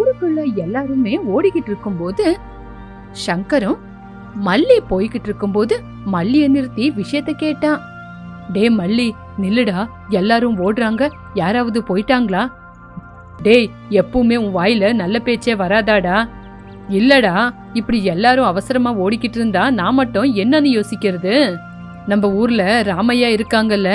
ஊருக்குள்ள எல்லாருமே ஓடிக்கிட்டு இருக்கும்போது சங்கரும் மல்லி போய்கிட்டு இருக்கும்போது மல்லிய நிறுத்தி விஷயத்த கேட்டான். டே மல்லி நில்லுடா எல்லாரும் ஓடுறாங்க. யாராவது போயிட்டாங்களா? டேய் எப்பவுமே உன் வாயில நல்ல பேச்சே வராதாடா. இல்லடா இப்படி எல்லாரும் அவசரமா ஓடிக்கிட்டு இருந்தா நான் மட்டும் என்னன்னு யோசிக்கிறது? நம்ம ஊர்ல ராமையா இருக்காங்கல்ல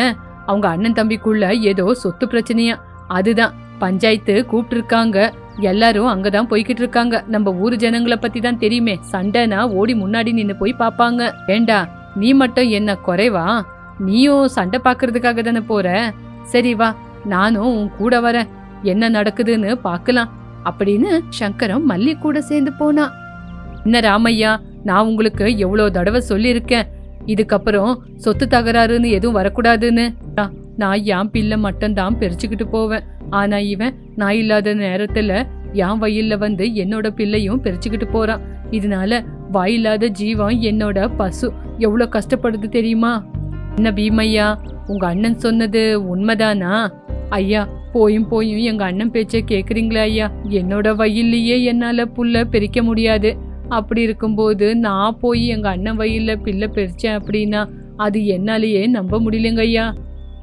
அவங்க அண்ணன் தம்பிக்குள்ள ஏதோ சொத்து பிரச்சனையா? அதுதான் பஞ்சாயத்து கூப்பிட்டு இருக்காங்க எல்லாரும் அங்கதான் போய்கிட்டு இருக்காங்க. நம்ம ஊர் ஜனங்களை பத்தி தான் தெரியுமே. சண்டைனா ஓடி முன்னாடி நின்னு போய் பாப்பாங்க. ஏண்டா நீ மட்டும் என்ன குறைவா? நீயும் சண்டை பாக்குறதுக்காக தானே போற? சரி வா நானும் உன் கூட வரேன். என்ன நடக்குதுன்னு பார்க்கலாம் அப்படின்னு சங்கரம் மல்லி கூட சேர்ந்து போனா. என்ன ராமையா நான் உங்களுக்கு எவ்வளவு தடவை சொல்லியிருக்கேன். இதுக்கப்புறம் சொத்து தகராறுன்னு எதுவும் வரக்கூடாதுன்னு. நான்- என் பிள்ளை மட்டும்தான் பிரிச்சுக்கிட்டு போவேன். ஆனா இவன் நான் இல்லாத நேரத்துல என் வயல்ல வந்து என்னோட பிள்ளையும் பிரிச்சுக்கிட்டு போறான். இதனால வாயில்லாத ஜீவன் என்னோட பசு. எவ்வளவு கஷ்டப்படுது தெரியுமா? என்ன பீமையா உங்க அண்ணன் சொன்னது உண்மைதானா? ஐயா போயும் போயும் எங்க அண்ணன் பேச்ச கேக்குறீங்களா ஐயா? என்னோட வயல்லையே என்னால புல்ல பிரிக்க முடியாது. அப்படி இருக்கும்போது நான் போய் எங்க அண்ணன் வயல்ல பிள்ளை பிரிச்சேன் அப்படின்னா அது என்னாலேயே நம்ப முடியலங்க ஐயா.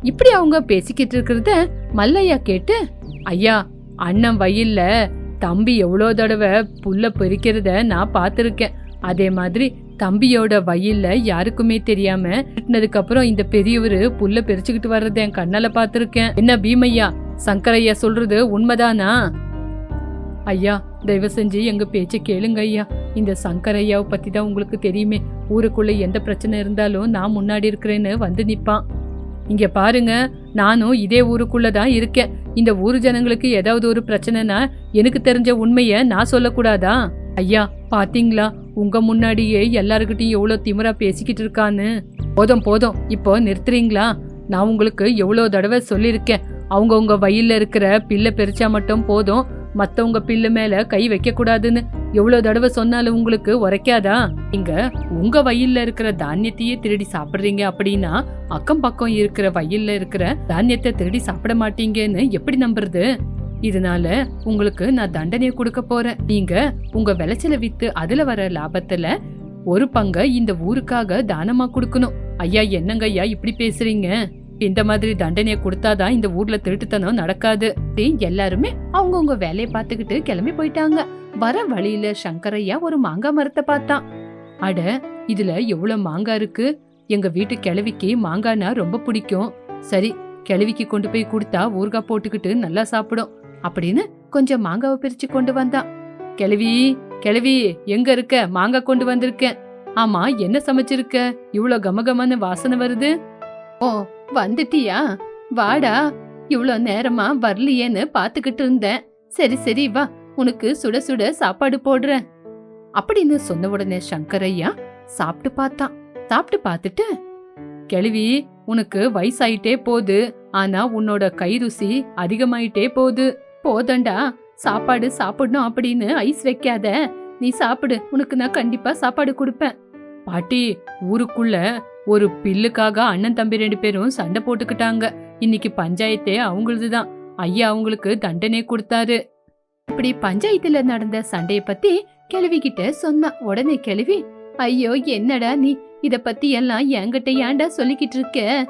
இப்படி அவங்க பேசிக்கிட்டு இருக்கிறத மல்லையா கேட்டு ஐயா அண்ணன் வயல்ல தம்பி எவ்வளோ தடவை புல்ல பறிக்கிறத நான் பார்த்துருக்கேன். அதே மாதிரி தம்பியோட வயல்ல யாருக்குமே தெரியாம வெட்டினதுக்கு அப்புறம் இந்த பெரியவர் புல்ல பிரிச்சுக்கிட்டு வர்றத என் கண்ணால பார்த்துருக்கேன். என்ன பீமையா சங்கரையா சொல்றது உண்மைதானா? ஐயா தயவு செஞ்சு எங்க பேச்ச கேளுங்க ஐயா. இந்த சங்கரையாவை பத்தி தான் உங்களுக்கு தெரியுமே. ஊருக்குள்ள எந்த பிரச்சனை இருந்தாலும் நான் முன்னாடி இருக்கிறேன்னு வந்து நிப்பான். இங்க பாருங்க நானும் இதே ஊருக்குள்ள தான் இருக்கேன். இந்த ஊர் ஜனங்களுக்கு ஏதாவது ஒரு பிரச்சனைனா எனக்கு தெரிஞ்ச உண்மையை நான் சொல்லக்கூடாதா? ஐயா பாத்தீங்களா? உங்க முன்னாடியே எல்லாருக்கிட்டையும் எவ்வளோ திமிரா பேசிக்கிட்டு இருக்கான்னு. போதும் போதும். இப்போ நிறுத்துறீங்களா? நான் உங்களுக்கு எவ்வளோ தடவை சொல்லியிருக்கேன். அவங்கவுங்க வயல்ல இருக்கிற பிள்ளை பெருச்சா மட்டும் போதும். மத்தவங்க பில்லு மேல கை வைக்க கூடாதுன்னு எவ்வளவு தடவை சொன்னாலும் உங்களுக்கு உரைக்காதா? நீங்க உங்க வயல்ல இருக்கிற தானியத்தையே திருடி சாப்பிடுறீங்க அப்படின்னா அக்கம் பக்கம் இருக்கிற வயல்ல இருக்கிற தானியத்தை திருடி சாப்பிட மாட்டீங்கன்னு எப்படி நம்புறது? இதனால உங்களுக்கு நான் தண்டனையை கொடுக்க போறேன். நீங்க உங்க விளைச்சலை வித்து அதுல வர லாபத்துல ஒரு பங்க இந்த ஊருக்காக தானமா கொடுக்கணும். ஐயா என்னங்க ஐயா இப்படி பேசுறீங்க? இந்த மாதிரி தண்டனையை கொடுத்தாதான் இந்த ஊர்ல திருட்டுத்தனம் நடக்காது. எல்லாருமே அவங்கவுங்க வேலையை பார்த்துக்கிட்டு கிளம்பி போயிட்டாங்க. வர வழியில சங்கரையா ஒரு மாங்காய் மரத்தை பார்த்தான். அட இதுல எவ்வளவு மாங்காய் இருக்கு? எங்க வீட்டு கிழவிக்கு மாங்காய்னா ரொம்ப பிடிக்கும். சரி கிழவிக்கு கொண்டு போய் கொடுத்தா ஊறுகாய் போட்டுக்கிட்டு நல்லா சாப்பிடும் அப்படின்னு கொஞ்சம் மாங்காவை பிரிச்சு கொண்டு வந்தான். கிழவி கிழவி எங்க இருக்க? மாங்காய் கொண்டு வந்திருக்கேன். ஆமா என்ன சமைச்சிருக்க? இவ்வளோ கமகமான வாசனை வருது. ஓ வந்துட்டியா? வாடா இவ்வளோ நேரமா வரலையேன்னு பாத்துக்கிட்டு இருந்தேன். சரி சரி வா உனக்கு சுட சுட சாப்பாடு போடுறேன். அப்படின்னு சொன்ன உடனே சங்கரையா சாப்பிட்டு பார்த்தான். சாப்பிட்டு பார்த்துட்டு கிழவி உனக்கு வயசாயிட்டே போகுது. ஆனா உன்னோட கை ருசி அதிகமாயிட்டே போகுது. போதண்டா சாப்பாடு சாப்பிடணும் அப்படின்னு ஐஸ் வைக்காத. நீ சாப்பிடு உனக்கு நான் கண்டிப்பா சாப்பாடு கொடுப்பேன். பாட்டி ஊருக்குள்ள ஒரு பில்லுக்காக அண்ணன் தம்பி ரெண்டு பேரும் சண்டை போட்டுக்கிட்டாங்க. இன்னைக்கு பஞ்சாயத்தே அவங்களுதுதான். ஐயா அவங்களுக்கு தண்டனை கொடுத்தாரு. இப்படி பஞ்சாயத்துல நடந்த சண்டைய பத்தி கிழவி கிட்ட சொன்னா உடனே கிழவி ஐயோ என்னடா நீ? இத பத்தி எல்லாம் என்கிட்ட ஏன்டா சொல்லிக்கிட்டு இருக்க?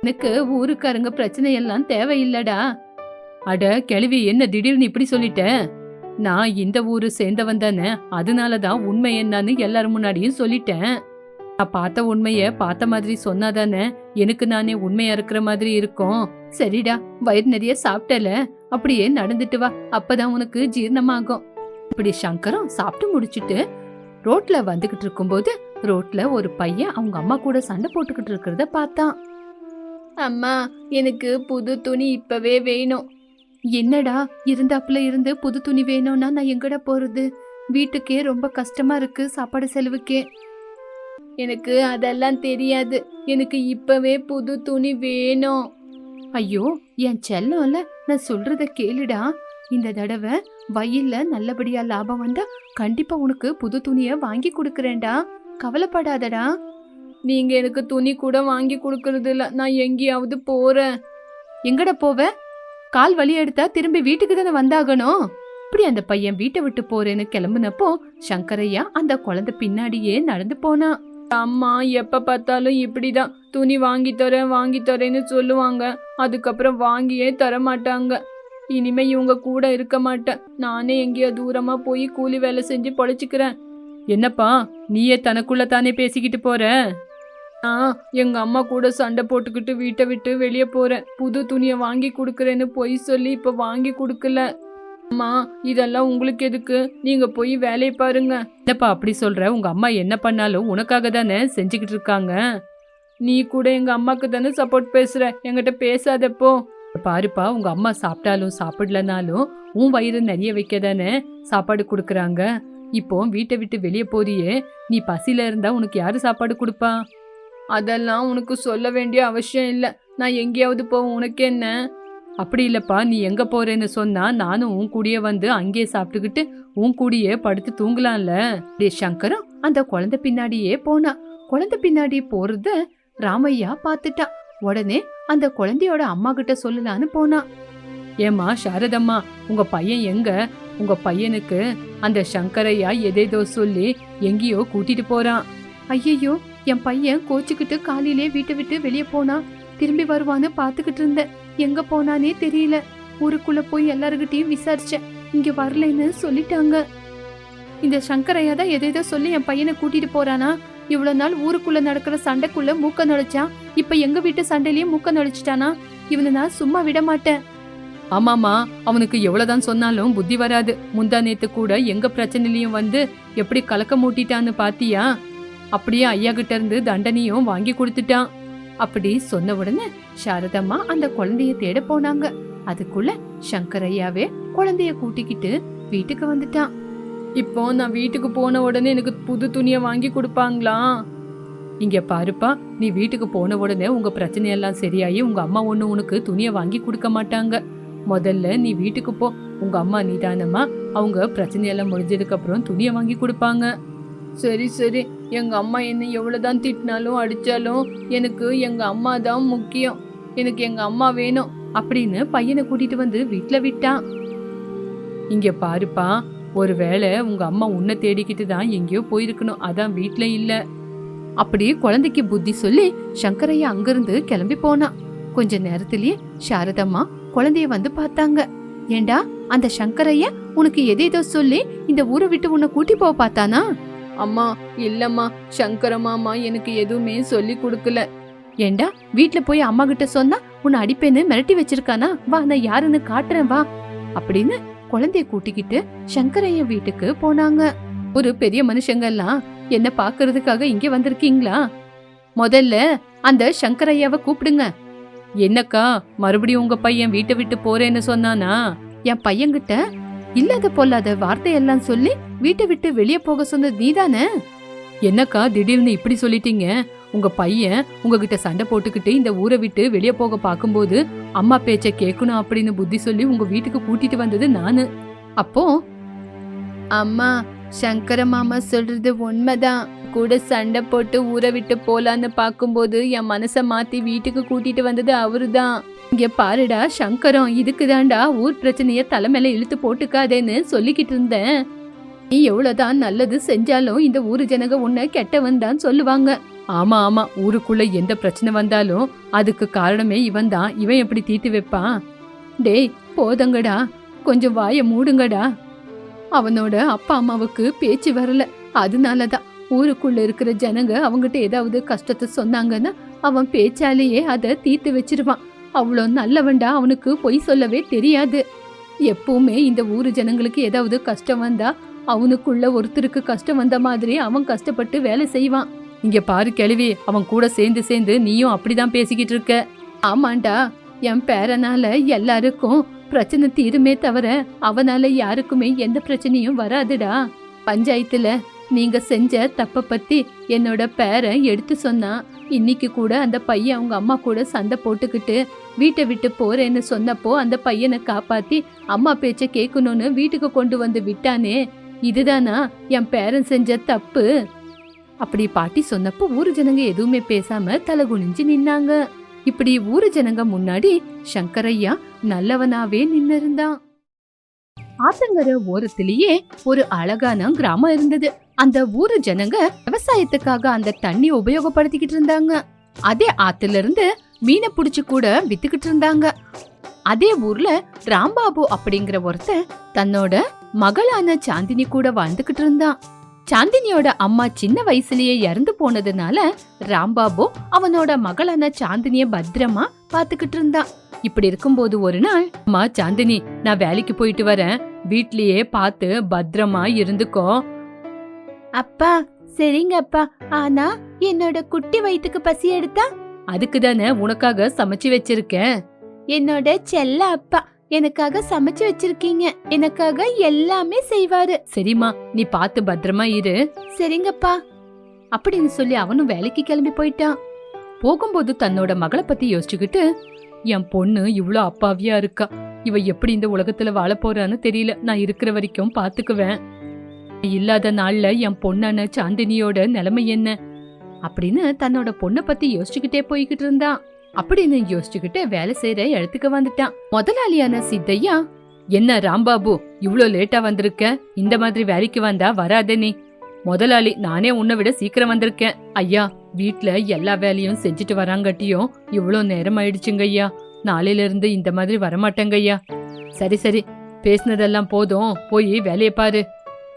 எனக்கு ஊருக்காரங்க பிரச்சனை எல்லாம் தேவையில்லடா. அட கிழவி என்ன திடீர்னு இப்படி சொல்லிட்ட? நான் இந்த ஊரு சேர்ந்தவன் தானே. அதனாலதான் உண்மை என்னன்னு எல்லாரும் முன்னாடியும் சொல்லிட்டேன். நான் பார்த்த உண்மைய பார்த்த மாதிரி சொன்னாதானே? எனக்கு நானே உண்மையா இருக்கிற மாதிரி இருக்கும். சரிடா வயிறு நிறைய சாப்பிட்டல. அப்படியே நடந்துட்டு வா. அப்பதான் உனக்கு ஜீரணமாகும். இப்படி சங்கரம் சாப்பிட்டு முடிச்சிட்டு ரோட்ல வந்துகிட்டு இருக்கும்போது ரோட்ல ஒரு பையன் அவங்க அம்மா கூட சண்டை போட்டுக்கிட்டு இருக்கிறத பார்த்தான். அம்மா எனக்கு புது துணி இப்பவே வேணும். என்னடா இருந்தாப்புல இருந்து புது துணி வேணும்னா நான் எங்கடா போறது? வீட்டுக்கே ரொம்ப கஷ்டமா இருக்கு சாப்பாடு செலவுக்கே. எனக்கு அதெல்லாம் தெரியாது. எனக்கு இப்பவே புது துணி வேணும். ஐயோ என் செல்லம்ல நான் சொல்றத கேளுடா. இந்த தடவை வயல்ல நல்லபடியா லாபம் வந்தா கண்டிப்பா உனக்கு புது துணிய வாங்கி கொடுக்கறேன்டா. கவலைப்படாதடா. நீங்க எனக்கு துணி கூட வாங்கி கொடுக்கறது இல்ல. நான் எங்கேயாவது போறேன். எங்கடா போவ? கால் வலி எடுத்தா திரும்பி வீட்டுக்கு தானே வந்தாகணும். இப்படி அந்த பையன் வீட்டை விட்டு போறேன்னு கிளம்புனப்போ சங்கரையா அந்த குழந்தை பின்னாடியே நடந்து போனான் அம்மா எப்ப பார்த்தாலும் இப்படிதான். துணி வாங்கி தரேன் வாங்கி தரேன்னு சொல்லுவாங்க. அதுக்கப்புறம் வாங்கியே தர மாட்டாங்க இனிமே இவங்க கூட இருக்க மாட்டேன். நானே எங்கேயோ தூரமா போய் கூலி வேலை செஞ்சு பொழைச்சிக்கிறேன். என்னப்பா நீயே தனக்குள்ள தானே பேசிக்கிட்டு போற? ஆ எங்க அம்மா கூட சண்டை போட்டுக்கிட்டு வீட்டை விட்டு வெளியே போறேன். புது துணியை வாங்கி கொடுக்குறேன்னு பொய் சொல்லி இப்ப வாங்கி கொடுக்கல. அம்மா இதெல்லாம் உங்களுக்கு எதுக்கு? நீங்க போய் வேலையை பாருங்க. என்னப்பா அப்படி சொல்ற. உங்க அம்மா என்ன பண்ணாலும் உனக்காக தானே செஞ்சுக்கிட்டு இருக்காங்க. நீ கூட எங்க அம்மாக்கு தானே சப்போர்ட் பேசுற. என்கிட்ட பேசாதப்போ பாருப்பா உங்க அம்மா சாப்பிட்டாலும் சாப்பிடலனாலும் உன் வயிறு நிறைய வைக்க தானே சாப்பாடு கொடுக்குறாங்க. இப்போ வீட்டை விட்டு வெளியே போறியே. நீ பசியில இருந்தா உனக்கு யாரு சாப்பாடு கொடுப்பா? அதெல்லாம் உனக்கு சொல்ல வேண்டிய அவசியம் இல்லை. நான் எங்கேயாவது போவேன் உனக்கு என்ன? அப்படி இல்லப்பா நீ எங்க போறேன்னு சொன்னா நானும் உன் கூடயே வந்து அங்கேயே சாப்பிட்டுக்கிட்டு உன் கூடயே படுத்து தூங்கலாம்ல. டே சங்கரும் அந்த குழந்தை பின்னாடியே போனா. குழந்தை பின்னாடி போறத ராமையா பார்த்துட்டான் உடனே அந்த குழந்தையோட அம்மா கிட்ட சொல்லலான்னு போனா. ஏமா சாரதம்மா உங்க பையன் எங்க? உங்க பையனுக்கு அந்த சங்கரையா எதேதோ சொல்லி எங்கேயோ கூட்டிட்டு போறான். ஐயையோ என் பையன் கோச்சுக்கிட்டு காலையிலே வீட்டை விட்டு வெளியே போனா. திரும்பி வருவான்னு பாத்துக்கிட்டு இருந்தேன். எங்க போனானே தெரியல. ஊருக்குள்ள போய் எல்லாருக்கிட்டையும் விசாரிச்சேன். இங்க வரலைன்னு சொல்லிட்டாங்க. இந்த சங்கரையா தான் எதேதோ சொல்லி என் பையனை கூட்டிட்டு போறானா? இவ்வளவு நாள் ஊருக்குள்ள நடக்கிற சண்டைக்குள்ள மூக்க நுழைச்சான். இப்ப எங்க வீட்டு சண்டையிலயும் மூக்க நுழைச்சிட்டானா? இவனை நான் சும்மா விட மாட்டேன். ஆமாமா அவனுக்கு எவ்வளவுதான் சொன்னாலும் புத்தி வராது. முந்தா நேத்து கூட எங்க பிரச்சனையிலயும் வந்து எப்படி கலக்க மூட்டிட்டான்னு பாத்தியா? அப்படியே ஐயா கிட்ட இருந்து தண்டனையும் வாங்கி கொடுத்துட்டான். அப்படி சொன்ன உடனே சாரதம்மா அந்த குழந்தைய தேட போனாங்க. அதுக்குள்ள சங்கரையாவே குழந்தைய கூட்டிக்கிட்டு வீட்டுக்கு வந்துட்டான். இப்போ நான் வீட்டுக்கு போன உடனே எனக்கு புது துணியை வாங்கி கொடுப்பாங்களா? இங்க பாருப்பா நீ வீட்டுக்கு போன உடனே உங்க பிரச்சனையெல்லாம் சரியாயி உங்க அம்மா ஒண்ணு உனக்கு துணியை வாங்கி கொடுக்க மாட்டாங்க. முதல்ல நீ வீட்டுக்கு போ. உங்க அம்மா நிதானமா அவங்க பிரச்சனையெல்லாம் முடிஞ்சதுக்கு அப்புறம் துணியை வாங்கி கொடுப்பாங்க. சரி சரி. எங்க அம்மா என்ன எவ்வளவுதான் திட்டினாலும் அடிச்சாலும் எனக்கு எங்க அம்மா தான் முக்கியம். எனக்கு எங்க அம்மா வேணும் அப்படின்னு பையனை கூட்டிட்டு வந்து வீட்டில் விட்டான். இங்க பாருப்பா ஒருவேளை உங்க அம்மா உன்னை தேடிக்கிட்டு தான் எங்கேயோ போயிருக்கணும். அதான் வீட்டில் இல்ல. அப்படி குழந்தைக்கு புத்தி சொல்லி சங்கரையா அங்கிருந்து கிளம்பி போனான் கொஞ்ச நேரத்திலேயே சாரதம்மா குழந்தைய வந்து பார்த்தாங்க. ஏண்டா அந்த சங்கரையா உனக்கு எதேதோ சொல்லி இந்த ஊரை விட்டு உன்னை கூட்டி போக பார்த்தானா? அம்மா இல்லம்மா சங்கரமாமா எனக்கு எதுவுமே சொல்லி கொடுக்கல. ஏண்டா வீட்ல போய் அம்மா கிட்ட சொன்னா உன்னை அடிப்பேன்னு மிரட்டி வச்சிருக்கானா? வா நான் யாருன்னு காட்டுறேன் வா. அப்படின்னு குழந்தைய கூட்டிக்கிட்டு சங்கரைய வீட்டுக்கு போனாங்க. ஒரு பெரிய மனுஷங்க எல்லாம் என்ன பாக்குறதுக்காக இங்க வந்திருக்கீங்களா? முதல்ல அந்த சங்கரையாவை கூப்பிடுங்க. என்னக்கா மறுபடியும் உங்க பையன் வீட்டை விட்டு போறேன்னு சொன்னானா? என் பையன்கிட்ட இல்லாத பொல்லாத வார்த்தையெல்லாம் சொல்லி வீட்டை விட்டு வெளியே போக சொன்னது நீதானே? என்னக்கா திடீர்னு இப்படி சொல்லிட்டீங்க? உங்க பையன் உங்ககிட்ட சண்டை போட்டுக்கிட்டு இந்த ஊரை விட்டு வெளியே போக பார்க்கும்போது அம்மா பேச்ச கேட்கணும் அப்படின்னு புத்தி சொல்லி உங்க வீட்டுக்கு கூட்டிட்டு வந்தது நானு. அப்போ? அம்மா சங்கர மாமா சொல்றது உண்மைதான். கூட சண்டை போட்டு ஊரை விட்டு போலான்னு பார்க்கும்போது என் மனசை மாத்தி வீட்டுக்கு கூட்டிட்டு வந்தது அவருதான். இங்க பாருடா சங்கரம் இதுக்குதான்டா ஊர் பிரச்சனைய தலைமையில இழுத்து போட்டுக்காதேன்னு சொல்லிக்கிட்டு இருந்தேன். நீ எவ்வளவுதான் நல்லது செஞ்சாலும் இந்த ஊரு ஜனங்க உன்னை கெட்டவன் தான் சொல்லுவாங்க. ஆமா ஆமா ஊருக்குள்ள எந்த பிரச்சனை வந்தாலும் அதுக்கு காரணமே இவன் தான். இவன் எப்படி தீர்த்து வைப்பான்? டேய் போதங்கடா. கொஞ்சம் வாய மூடுங்கடா. அவனோட அப்பா அம்மாவுக்கு பேச்சு வரல. அதனாலதான். ஊருக்குள்ள இருக்கிற ஜனங்க அவங்ககிட்ட ஏதாவது கஷ்டத்தை சொன்னாங்கன்னா அவன் பேச்சாலேயே அதை தீர்த்து வச்சிருவான். அவ்வளோ நல்லவன்டா அவனுக்கு பொய் சொல்லவே தெரியாது. எப்பவுமே இந்த ஊர் ஜனங்களுக்கு ஏதாவது கஷ்டம் வந்தா அவனுக்குள்ள ஒருத்தருக்கு கஷ்டம் வந்த மாதிரி அவன் கஷ்டப்பட்டு வேலை செய்வான். இங்க பாரு கிழவி அவன் கூட சேர்ந்து சேர்ந்து நீயும் அப்படிதான் பேசிக்கிட்டு இருக்க. ஆமாண்டா என் பேரனால எல்லாருக்கும் பிரச்சனை தீருமே தவிர அவனால யாருக்குமே எந்த பிரச்சனையும் வராதுடா. பஞ்சாயத்துல நீங்க செஞ்ச தப்ப பத்தி என்னோட பேரன் எடுத்து சொன்னான் இன்னைக்கு கூட அந்த பையன் அவங்க அம்மா கூட சண்டை போட்டுக்கிட்டு வீட்டை விட்டு போறேன்னு சொன்னப்போ அந்த பையனை காப்பாத்தி அம்மா பேச்ச கேட்கணும்னு வீட்டுக்கு கொண்டு வந்து விட்டானே இதுதானா என் பேரன் செஞ்ச தப்பு? அப்படி பாட்டி சொன்னப்போ ஊரு ஜனங்க எதுவுமே பேசாம தலை குனிஞ்சு நின்னாங்க. இப்படி ஊரு ஜனங்க முன்னாடி சங்கரையா நல்லவனாவே நின்னிருந்தான். ஆத்தங்கர ஓரத்திலேயே ஒரு அழகான கிராமம் இருந்தது. அந்த ஊரு ஜனங்க விவசாயத்துக்காக அந்த தண்ணி உபயோகப்படுத்திக்கிட்டு இருந்தாங்க. அதே ஆத்துல இருந்து மீனை புடிச்சு கூட வித்துக்கிட்டு இருந்தாங்க. அதே ஊர்ல ராம்பாபு அப்படிங்கிற ஒருத்தன் தன்னோட மகளான சாந்தினி கூட வாழ்ந்துகிட்டு இருந்தான். சாந்தினியோட அம்மா சின்ன வயசுலயே இறந்து போனதுனால ராம்பாபு அவனோட மகளான சாந்தினிய பத்திரமா பாத்துக்கிட்டு இருந்தான். இப்படி இருக்கும்போது ஒரு நாள் அம்மா சாந்தினி நான் வேலைக்கு போயிட்டு வரேன். வீட்லயே பார்த்து பத்திரமா இருந்துக்கோ. அப்பா சரிங்க அப்பா ஆனா என்னோட குட்டி வயித்துக்கு பசி எடுத்தா? அதுக்கு தானே உனக்காக சமைச்சு வச்சிருக்கேன். என்னோட செல்ல அப்பா எனக்காக சமைச்சு வச்சிருக்கீங்க. எனக்காக எல்லாமே செய்வாரு. சரிம்மா நீ பார்த்து பத்திரமா இரு. சரிங்கப்பா. அப்படின்னு சொல்லி அவனும் வேலைக்கு கிளம்பி போயிட்டான். போகும்போது தன்னோட மகளை பத்தி யோசிச்சுக்கிட்டு என் பொண்ணு இவ்ளோ அப்பாவியா இருக்கா. இவ எப்படி இந்த உலகத்துல வாழ போறான்னு தெரியல. நான் இருக்கிற வரைக்கும் பாத்துக்குவேன் இல்லாத நாள்ல என் பொண்ணான சாந்தினியோட நிலைமை என்ன? அப்படின்னு தன்னோட பொண்ணை பத்தி யோசிச்சுக்கிட்டே போய்கிட்டு இருந்தான் அப்படின்னு யோசிச்சுக்கிட்டு வேலை செய்யற இடத்துக்கு வந்துட்டான். முதலாளியான சித்தையா என்ன ராம்பாபு இவ்ளோ லேட்டா வந்திருக்க? இந்த மாதிரி வேலைக்கு வந்தா வராதே நீ. முதலாளி நானே உன்னை விட சீக்கிரம் வந்திருக்கேன். ஐயா வீட்ல எல்லா வேலையும் செஞ்சுட்டு வராங்கட்டியும் இவ்ளோ நேரம் ஆயிடுச்சுங்க ஐயா. நாளையில இருந்து இந்த மாதிரி வரமாட்டேங்க ஐயா. சரி சரி பேசுனதெல்லாம் போதும். போய் வேலையை பாரு.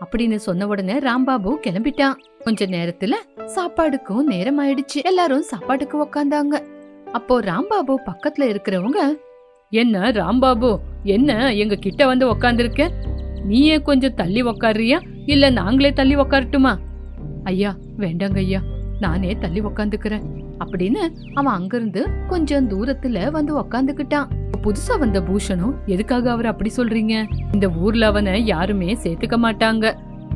அப்படின்னு சொன்ன உடனே ராம்பாபு கிளம்பிட்டான். கொஞ்ச நேரத்துல சாப்பாடுக்கும் நேரம் ஆயிடுச்சு எல்லாரும் சாப்பாட்டுக்கு உக்காந்தாங்க. அப்போ ராம்பாபு பக்கத்துல இருக்கிறவங்க என்ன ராம்பாபு என்ன எங்க கிட்ட வந்து உக்காந்துருக்க? நீயே கொஞ்சம் தள்ளி உக்காடுறியா இல்ல நாங்களே தள்ளி உக்காரட்டுமா? ஐயா வேண்டாங்க ஐயா நானே தள்ளி உக்காந்துக்கிறேன். அப்படின்னு அவன் அங்கிருந்து கொஞ்சம் தூரத்துல வந்து உக்காந்துக்கிட்டான். புதுசா வந்த பூஷணும் எதுக்காக அவர் அப்படி சொல்றீங்க? இந்த ஊர்ல அவனை யாருமே சேர்த்துக்க மாட்டாங்க.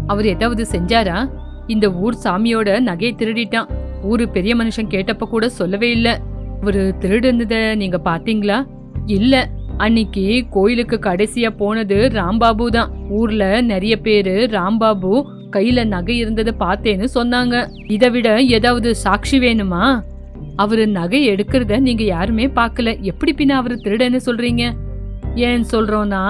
அவர் ஏதாவது செஞ்சாரா? இந்த ஊர் சாமியோட நகையை திருடிட்டான். ஊரு பெரிய மனுஷன் கேட்டப்ப கூட சொல்லவே இல்ல. அவரு திருடுனத நீங்க பாத்தீங்களா இல்ல. அன்னைக்கு கோயிலுக்கு கடைசியா போனது ராம்பாபு தான். ஊர்ல நிறைய பேரு ராம்பாபு கையில நகை இருந்ததை பார்த்தேன்னு சொன்னாங்க. இதை விட ஏதாவது சாட்சி வேணுமா? அவரு நகை எடுக்கிறத நீங்க யாருமே பார்க்கல. எப்படி பின்ன அவரு திருடன்னு சொல்றீங்க? ஏன் சொல்றோம்னா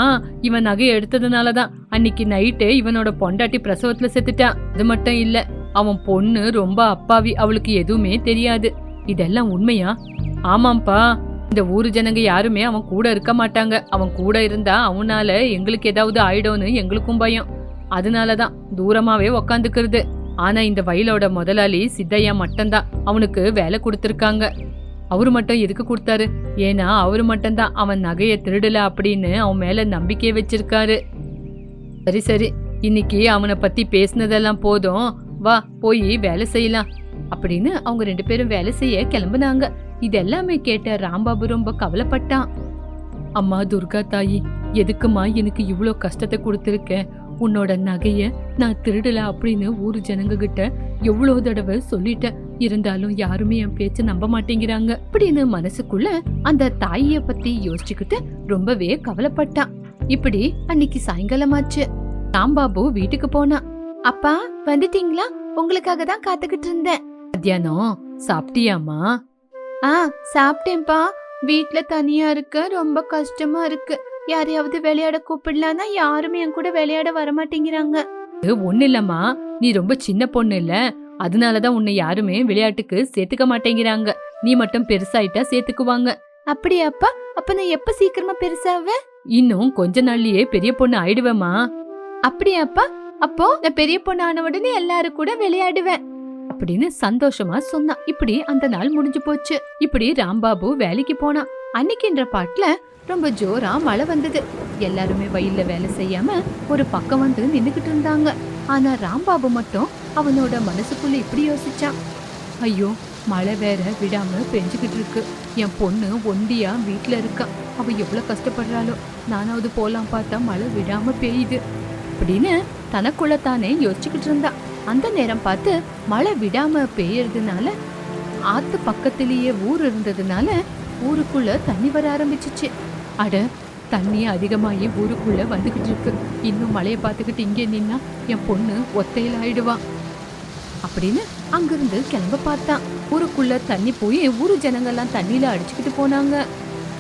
இவன் நகை எடுத்ததுனால தான் அன்னைக்கு நைட்டு இவனோட பொண்டாட்டி பிரசவத்துல செத்துட்டான். அது மட்டும் இல்ல அவன் பொண்ணு ரொம்ப அப்பாவி அவளுக்கு எதுவுமே தெரியாது. இதெல்லாம் உண்மையா? ஆமாம்ப்பா இந்த ஊரு ஜனங்க யாருமே அவன் கூட இருக்க மாட்டாங்க. அவன் கூட இருந்தா அவனால எங்களுக்கு ஏதாவது ஆயிடும்னு எங்களுக்கும் பயம். அதனாலதான் தூரமாவே உக்காந்துக்கிறது. ஆனா இந்த வயலோட முதலாளி சித்தையா மட்டும்தான் அவனுக்கு வேலை கொடுத்துருக்காங்க. அவர் மட்டும் எதுக்கு கொடுத்தாரு? ஏன்னா அவர் மட்டும்தான் அவன் நகைய திருடல அப்படின்னு அவன் மேல நம்பிக்கையை வச்சிருக்காரு. சரி சரி. இன்னைக்கு அவனை பத்தி பேசுனதெல்லாம் போதும். வா போய் வேலை செய்யலாம். அப்படின்னு அவங்க ரெண்டு பேரும் வேலை செய்ய கிளம்புனாங்க. இது எல்லாமே கேட்ட ராம்பாபு ரொம்ப கவலைப்பட்டான். அம்மா துர்கா தாயி எதுக்குமா எனக்கு இவ்வளோ கஷ்டத்தை கொடுத்துருக்கேன் உன்னோட நகைய நான் திருடல அப்படின்னு ஊர் ஜனங்க கிட்ட எவ்வளவு தடவை சொல்லிட்டேன். இருந்தாலும் யாருமே என் பேச்ச நம்ப மாட்டேங்கிறாங்க. அப்படின்னு மனசுக்குள்ள அந்த தாயிய பத்தி யோசிச்சுக்கிட்டு ரொம்பவே கவலைப்பட்டான். இப்படி அன்னைக்கு சாயங்காலமாச்சு. சாம்பாபு வீட்டுக்கு போனான் அப்பா வந்துட்டீங்களா? உங்களுக்காக தான் காத்துக்கிட்டு இருந்தேன். மத்தியானம் சாப்பிட்டியாமா ஆ சாப்பிட்டேன்ப்பா. வீட்ல தனியா இருக்க ரொம்ப கஷ்டமா இருக்கு. யாரையாவது விளையாட கூப்பிடலான்னா யாருமே என் கூட விளையாட வர மாட்டேங்கிறாங்க ஒண்ணு இல்லம்மா. நீ ரொம்ப சின்ன பொண்ணு இல்ல. அதனாலதான் உன்னை யாருமே விளையாட்டுக்கு சேர்த்துக்க மாட்டேங்கிறாங்க. நீ மட்டும் பெருசாயிட்டா சேர்த்துக்குவாங்க. அப்படியாப்பா? அப்ப நான் எப்ப சீக்கிரமா பெருசாவேன் இன்னும் கொஞ்ச நாள்லயே பெரிய பொண்ணு ஆயிடுவேமா அப்படியாப்பா? அப்போ நான் பெரிய பொண்ணு ஆன உடனே எல்லாரும் கூட விளையாடுவேன். அப்படின்னு சந்தோஷமா சொன்னான். இப்படி அந்த நாள் முடிஞ்சு போச்சு. இப்படி ராம்பாபு வேலைக்கு போனான். அன்னைக்குன்ற பாட்டுல ரொம்ப ஜோரா மழை வந்தது. எல்லாருமே வயல்ல வேலை செய்யாம ஒரு பக்கம் வந்து நின்றுகிட்டு இருந்தாங்க. ஆனா ராம்பாபு மட்டும் அவனோட மனசுக்குள்ள இப்படி யோசிச்சான். ஐயோ மழை வேற விடாம பெஞ்சுக்கிட்டு இருக்கு. என் பொண்ணு ஒண்டியா வீட்ல இருக்கா. அவ எவ்வளவு கஷ்டப்படுறாளோ. நானாவது போலாம் பார்த்தா மழை விடாம பெய்யுது. அப்படின்னு தனக்குள்ள தானே யோசிச்சுக்கிட்டு இருந்தா. அந்த நேரம் பார்த்து மழை விடாம பெய்யறதுனால ஆத்து பக்கத்திலேயே ஊர் இருந்ததுனால ஊருக்குள்ள தண்ணி வர ஆரம்பிச்சிச்சு. அட தண்ணி அதிகமாகி ஊருக்குள்ள வந்துகிட்டு இருக்கு இன்னும் மழையை பார்த்துக்கிட்டு இங்கே நின்னா என் பொண்ணு ஒத்தையில் ஆயிடுவா அப்படின்னு அங்கிருந்து கிளம்ப பார்த்தான். ஊருக்குள்ள தண்ணி போய் ஊரு ஜனங்கள்லாம் தண்ணியில அடிச்சுக்கிட்டு போனாங்க.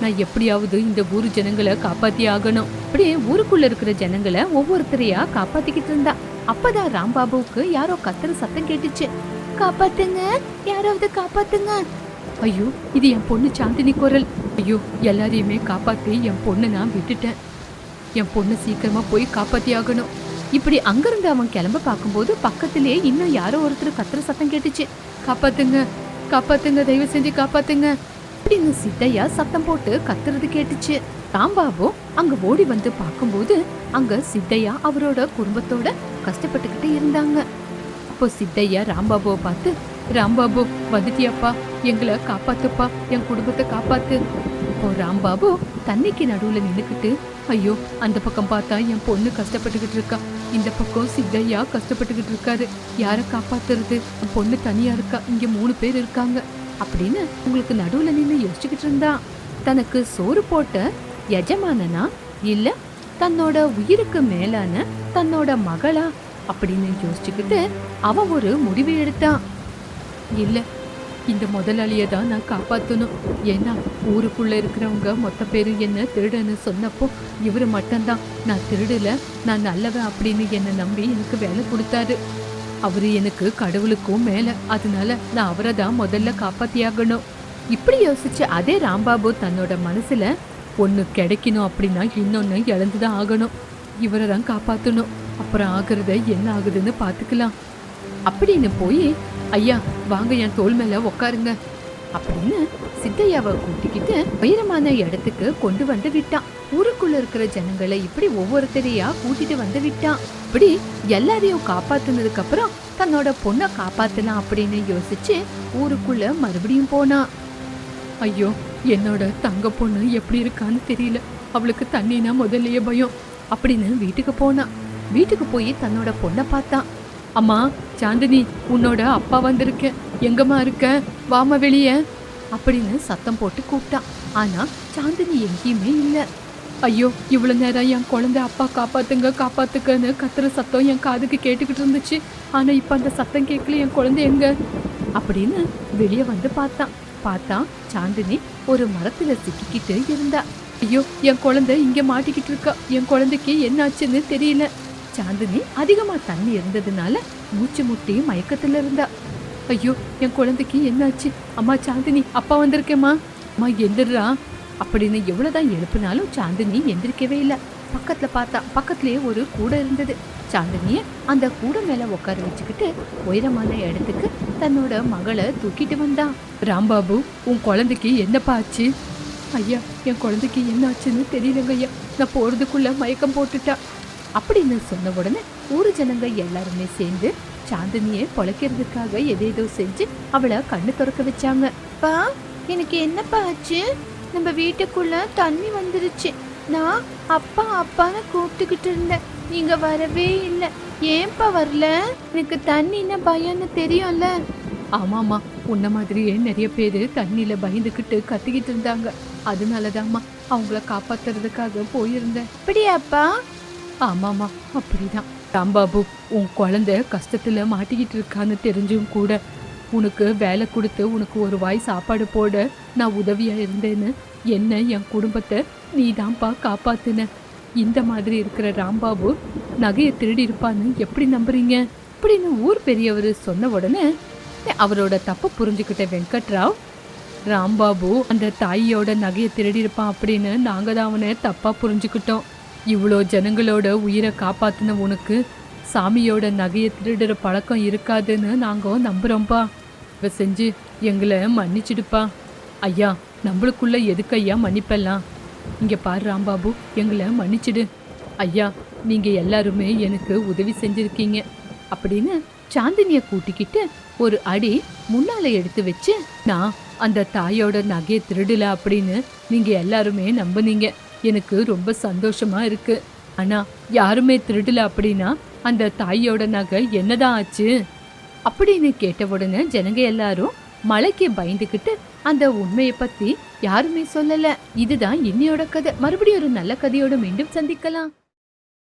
நான் எப்படியாவது இந்த ஊரு ஜனங்களை காப்பாத்தி ஆகணும். அப்படியே ஊருக்குள்ள இருக்கிற ஜனங்களை ஒவ்வொருத்தரையா காப்பாத்திக்கிட்டு இருந்தா. அப்பதான் ராம்பாபுவுக்கு யாரோ கத்துற சத்தம் கேட்டுச்சு. காப்பாத்துங்க யாராவது காப்பாத்துங்க. ஐயோ இது என் பொண்ணு சாந்தினி குரல். ஐயோ எல்லாரையுமே காப்பாத்தி என் பொண்ணு நான் விட்டுட்டேன். என் பொண்ணு சீக்கிரமா போய் காப்பாத்தி ஆகணும் இப்படி அங்கிருந்து அவன் கிளம்ப பார்க்கும்போது பக்கத்திலே இன்னும் யாரோ ஒருத்தர் கத்துற சத்தம் கேட்டுச்சு. காப்பாத்துங்க காப்பாத்துங்க தயவு செஞ்சு காப்பாத்துங்க. அப்படின்னு சித்தையா சத்தம் போட்டு கத்துறது கேட்டுச்சு. ராம்பாபு அங்க ஓடி வந்து பார்க்கும்போது அங்க சித்தையா அவரோட குடும்பத்தோட கஷ்டப்பட்டுக்கிட்டு இருந்தாங்க. அப்போ சித்தையா ராம்பாபுவை பார்த்து ராம்பாபு வந்துட்டியாப்பா எங்களை காப்பாத்துப்பா என் குடும்பத்தை காப்பாத்து. இப்போ ராம்பாபு தண்ணிக்கு நடுவுல நின்னுக்கிட்டு ஐயோ அந்த பக்கம் பார்த்தா என் பொண்ணு கஷ்டப்பட்டுக்கிட்டு இருக்கா. இந்த பக்கம் சித்தையா கஷ்டப்பட்டுக்கிட்டு இருக்காரு. யாரை காப்பாத்துறது? பொண்ணு தனியா இருக்கா. இங்க மூணு பேர் இருக்காங்க. அப்படின்னு உங்களுக்கு நடுவுல நின்று யோசிச்சுக்கிட்டு இருந்தா தனக்கு சோறு போட்ட எஜமானனா இல்ல தன்னோட உயிருக்கு மேலான தன்னோட மகளா? அப்படின்னு யோசிச்சுக்கிட்டு அவன் ஒரு முடிவு எடுத்தான். இல்ல. இந்த முதலாளியை தான் நான் காப்பாற்றணும் ஏன்னா ஊருக்குள்ள இருக்கிறவங்க மொத்த பேரும் என்ன திருடன்னு சொன்னப்போ இவரு மட்டும்தான். நான் திருடல நான் நல்லவன் அப்படின்னு என்னை நம்பி எனக்கு வேலை கொடுத்தாரு. அவரு எனக்கு கடவுளுக்கும் மேல. அதனால நான் அவரை தான் முதல்ல காப்பாத்தியாகணும். இப்படி யோசிச்ச அதே ராம்பாபு தன்னோட மனசுல ஒன்று கிடைக்கணும் அப்படின்னா இன்னொன்னு இழந்துதான் ஆகணும். இவரை தான் காப்பாற்றணும் அப்புறம் ஆகிறத என்ன ஆகுதுன்னு பார்த்துக்கலாம் அப்படின்னு போய் ஐயா வாங்க என் தோள் மேல உக்காருங்க. அப்படின்னு சித்தையாவை கூட்டிக்கிட்டு உயரமான இடத்துக்கு கொண்டு வந்து விட்டான். ஊருக்குள்ள இருக்கிற ஜனங்களை இப்படி ஒவ்வொருத்தரையா கூட்டிட்டு வந்து விட்டான். இப்படி எல்லாரையும் காப்பாத்துனதுக்கு அப்புறம் தன்னோட பொண்ணை காப்பாத்தலாம் அப்படின்னு யோசிச்சு ஊருக்குள்ள மறுபடியும் போனான் ஐயோ என்னோட தங்க பொண்ணு எப்படி இருக்கான்னு தெரியல. அவளுக்கு தண்ணினா முதல்லயே பயம். அப்படின்னு வீட்டுக்கு போனான் வீட்டுக்கு போய் தன்னோட பொண்ணை பார்த்தான். அம்மா சாந்தினி உன்னோட அப்பா வந்திருக்க. எங்கம்மா இருக்க? வாமா வெளியே. அப்படின்னு சத்தம் போட்டு கூப்பிட்டான் ஆனா சாந்தினி எங்கேயுமே இல்லை. ஐயோ இவ்வளோ நேரம் என் குழந்தை அப்பா காப்பாத்துங்க காப்பாத்துக்கன்னு கத்துற சத்தம் என் காதுக்கு கேட்டுக்கிட்டு இருந்துச்சு. ஆனால் இப்போ அந்த சத்தம் கேட்கல என் குழந்தை எங்க? அப்படின்னு வெளியே வந்து பார்த்தான் பார்த்தா சாந்தினி ஒரு மரத்தில் சிக்கிக்கிட்டு இருந்தா. ஐயோ என் குழந்தை இங்கே மாட்டிக்கிட்டு இருக்கா. என் குழந்தைக்கு என்னாச்சுன்னு தெரியல. சாந்தினி அதிகமா தண்ணி இருந்ததுனால மூச்சு முட்டி மயக்கத்துல இருந்தா. ஐயோ என் குழந்தைக்கு என்னாச்சு? அம்மா சாந்தினி அப்பா வந்திருக்கேம்மா. அம்மா எந்திரா. அப்படின்னு எவ்வளவுதான் எழுப்புனாலும் சாந்தினி எந்திரிக்கவே இல்லை. பக்கத்துல பார்த்தா பக்கத்துலயே ஒரு கூடை இருந்தது. சாந்தினிய அந்த கூடை மேல உட்கார வச்சுக்கிட்டு உயரமான இடத்துக்கு தன்னோட மகளை தூக்கிட்டு வந்தான் ராம்பாபு உன் குழந்தைக்கு என்னப்பா ஆச்சு? ஐயா என் குழந்தைக்கு என்ன ஆச்சுன்னு தெரியலங்க ஐயா. நான் போறதுக்குள்ள மயக்கம் போட்டுட்டா. அப்படின்னு சொன்ன உடனே ஊர் ஜனங்க எல்லாருமே சேர்ந்து சாந்தினியை பொழைக்கிறதுக்காக எதேதோ செஞ்சு அவளை கண்ணு திறக்க வச்சாங்க. பா எனக்கு என்னப்பா ஆச்சு? நம்ம வீட்டுக்குள்ள தண்ணி வந்துருச்சு. நான் அப்பா அப்பான்னு கூப்பிட்டுக்கிட்டு இருந்தேன். நீங்க வரவே இல்லை. ஏன்பா வரல? எனக்கு தண்ணின்னா பயம்னு தெரியும்ல? ஆமாமா உன்ன மாதிரியே நிறைய பேர் தண்ணியில பயந்துக்கிட்டு கத்திக்கிட்டு இருந்தாங்க. அதனாலதாம்மா அவங்கள காப்பாத்துறதுக்காக போயிருந்தேன். அப்படியாப்பா? ஆமாமா அப்படிதான். ராம்பாபு உன் குழந்தை கஷ்டத்துல மாட்டிக்கிட்டு இருக்கான்னு தெரிஞ்சும் கூட உனக்கு வேலை கொடுத்து உனக்கு ஒரு வாய் சாப்பாடு போட நான் உதவியா இருந்தேன்னு என்ன என் குடும்பத்தை நீ தான்ப்பா காப்பாத்துன? இந்த மாதிரி இருக்கிற ராம்பாபு நகையை திருடி இருப்பான்னு எப்படி நம்புறீங்க? அப்படின்னு ஊர் பெரியவர் சொன்ன உடனே அவரோட தப்பு புரிஞ்சுக்கிட்ட வெங்கட்ராவ் ராம்பாபு அந்த தாயோட நகையை திருடி இருப்பான் அப்படின்னு நாங்கள் தான் அவனை தப்பாக புரிஞ்சுக்கிட்டோம். இவ்வளோ ஜனங்களோட உயிரை காப்பாத்தின உனக்கு சாமியோட நகையை திருடுற பழக்கம் இருக்காதுன்னு நாங்கள் நம்புகிறோம்ப்பா இவை செஞ்சு எங்களை மன்னிச்சிடுப்பா. ஐயா நம்மளுக்குள்ளே எதுக்கு ஐயா மன்னிப்பெல்லாம்? இங்கே பாரு ராம்பாபு எங்களை மன்னிச்சிடு. ஐயா நீங்கள் எல்லாருமே எனக்கு உதவி செஞ்சுருக்கீங்க. அப்படின்னு சாந்தினியை கூட்டிக்கிட்டு ஒரு அடி முன்னால எடுத்து வச்சு நான் அந்த தாயோட நகையை திருடலை அப்படின்னு நீங்கள் எல்லாருமே நம்புனீங்க. எனக்கு ரொம்ப சந்தோஷமா இருக்கு. ஆனா யாருமே திருடல அப்படின்னா அந்த தாயோட நகை என்னதான் ஆச்சு? அப்படின்னு கேட்ட உடனே ஜனங்க எல்லாரும் மலைக்கு பயந்துக்கிட்டு அந்த உண்மையை பத்தி யாருமே சொல்லல. இதுதான் இன்னையோட கதை. மறுபடியும் ஒரு நல்ல கதையோட மீண்டும் சந்திக்கலாம்.